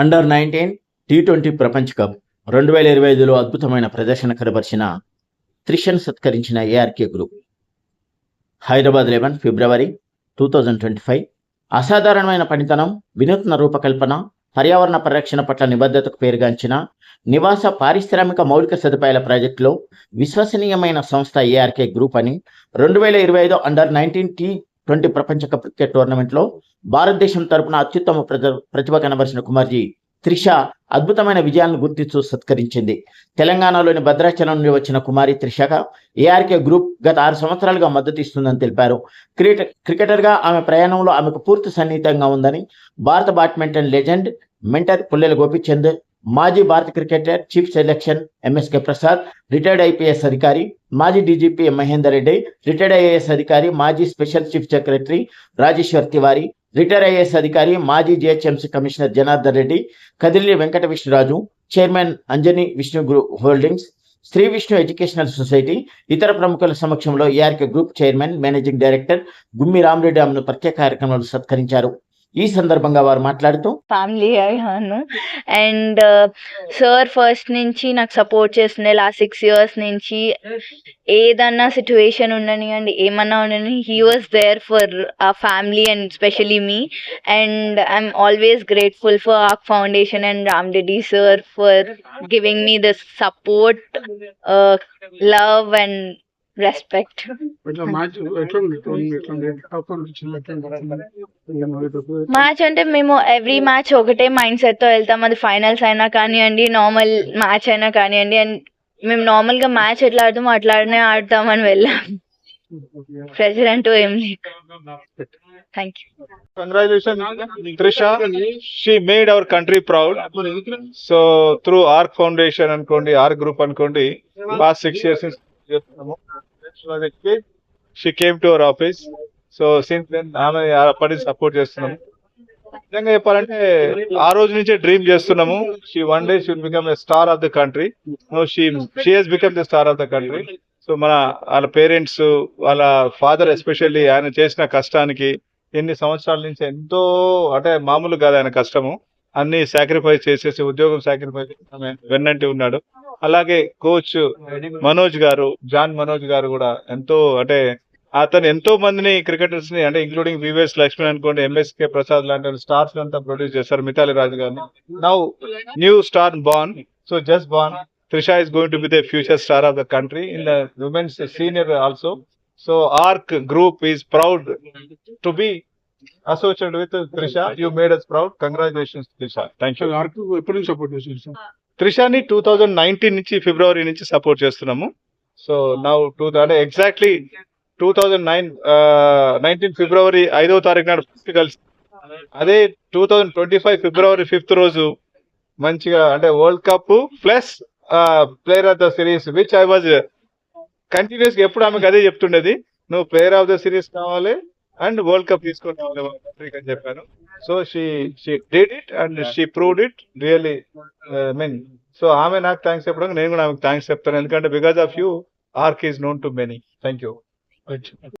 Under nineteen T twenty ప్రపంచ cup రెండు వేల ఇరవై ఐదులో అద్భుతమైన ప్రదర్శన కనబరిచిన త్రిషన్ సత్కరించిన ARK group Hyderabad eleven February two thousand twenty five అసాధారణమైన పనితనం వినూత్న రూపకల్పన పర్యావరణ పరిరక్షణ పట్ల నిబద్ధతకు పేరుగాంచిన నివాస పారిశ్రామిక మౌలిక సదుపాయాల ప్రాజెక్టులో విశ్వసనీయమైన సంస్థ ఏఆర్కే గ్రూప్ అని రెండు వేల ఇరవై ఐదు అండర్ నైన్టీన్ టీ ట్వంటీ ప్రపంచ కప్ క్రికెట్ టోర్నమెంట్లో భారతదేశం తరపున అత్యుత్తమ ప్రజ ప్రతిభ కనబరిచిన కుమార్జీ త్రిష అద్భుతమైన విజయాలను గుర్తిస్తూ సత్కరించింది. తెలంగాణలోని భద్రాచలం నుండి వచ్చిన కుమారి త్రిషగా ఏఆర్కే గ్రూప్ గత ఆరు సంవత్సరాలుగా మద్దతు ఇస్తుందని తెలిపారు. క్రికెట్ క్రికెటర్గా ఆమె ప్రయాణంలో ఆమెకు పూర్తి సన్నిహితంగా ఉందని భారత badminton legend mentor Pullela Gopichand మాజీ భారత cricketer chief selection MSK Prasad retired IPS అధికారి మాజీ DGP Mahender Reddy retired IAS అధికారి మాజీ special chief secretary Rajeshwar Tiwari retire IAS అధికారి మాజీ జిహెచ్ఎంసీ కమిషనర్ జనార్దన్ రెడ్డి కదిలి Venkata Vishnuraju chairman Anjani Vishnu group holdings Shri Vishnu educational society ఇతర ప్రముఖుల సమక్షంలో ARK group chairman managing director Gummi Ramareddy ఆమెను ప్రత్యేక కార్యక్రమంలో సత్కరించారు. ఈ సందర్భంగా వారు మాట్లాడుతూ ఫ్యామిలీ అయ్యాను అండ్ సార్ ఫస్ట్ నుంచి నాకు సపోర్ట్ చేస్తుండే లాస్ట్ సిక్స్ ఇయర్స్ నుంచి ఏదన్నా సిచ్యువేషన్ ఉండనివ్వండి ఏమన్నా ఉండని he was there for a family and specially me and I'm always grateful for ఆక్ foundation and Ram Reddy sir for giving me the support love and respect match అంటే మేము every match ఒకటే mind సెట్తో వెళ్తాం. అది finals అయినా కానివ్వండి normal match అయినా కానివ్వండి. అండ్ మేము నార్మల్గా మ్యాచ్ ఎట్లా ఆడతామో అట్లానే ఆడతామని వెళ్ళాం. ప్రెషర్ అంటూ ఏం లేదు. Thank you Congratulations, Trisha. She made our country proud. So through ARC Foundation అనుకోండి ARC group అనుకోండి six years since చేస్తున్నాము. She was a kid. She came to our office. So since then ఆమె అప్పటి support చేస్తున్నాము. నిజంగా చెప్పాలంటే ఆ రోజు నుంచే డ్రీమ్ చేస్తున్నాము. She one day should become a star of the country no she she has become the star of the country so మన వాళ్ళ పేరెంట్స్ వాళ్ళ ఫాదర్ ఎస్పెషల్లీ ఆయన చేసిన కష్టానికి ఎన్ని సంవత్సరాల నుంచి ఎంతో అంటే మామూలు కాదు ఆయన కష్టము. అన్ని సాక్రిఫైస్ చేసేసి ఉద్యోగం సాక్రిఫైస్ వెన్నంటి ఉన్నాడు. అలాగే కోచ్ మనోజ్ గారు జాన్ మనోజ్ గారు కూడా ఎంతో అంటే అతను ఎంతో మందిని క్రికెటర్స్ని అంటే ఇంక్లూడింగ్ వివేస్ లక్ష్మణ్ అనుకోండి ఎంఎస్కే ప్రసాద్ లాంటి స్టార్స్ అంతా ప్రొడ్యూస్ చేస్తారు మిథాలి రాజు గారిని. Now new star born so just born Trisha is going to be the future star of the country in women's senior also so ARK group is proud to be associated with Trisha you made us proud congratulation Trisha thank you ARK ఎప్పటి support చేస్తుంది త్రిషాని two thousand nineteen నుంచి ఫిబ్రవరి నుంచి support చేస్తున్నాము. So నా two అంటే exactly two thousand nine nineteen ఫిబ్రవరి ఐదవ తారీఖు నాడు ఫస్ట్ కలిసి అదే టూ థౌజండ్ ట్వంటీ ఫైవ్ ఫిబ్రవరి ఫిఫ్త్ రోజు మంచిగా అంటే world cup plus player of the series which I was continues ఎప్పుడు ఆమెకు అదే చెప్తుండేది నువ్వు ప్లేయర్ ఆఫ్ ద సిరీస్ కావాలి అండ్ వరల్డ్ కప్ తీసుకొని రావాలి అని చెప్పాను. So she she did it and she proved it really mean so ఆమె నాకు థ్యాంక్స్ చెప్పడం నేను కూడా ఆమెకు థ్యాంక్స్ చెప్తాను. ఎందుకంటే because of you ARK is known to many thank you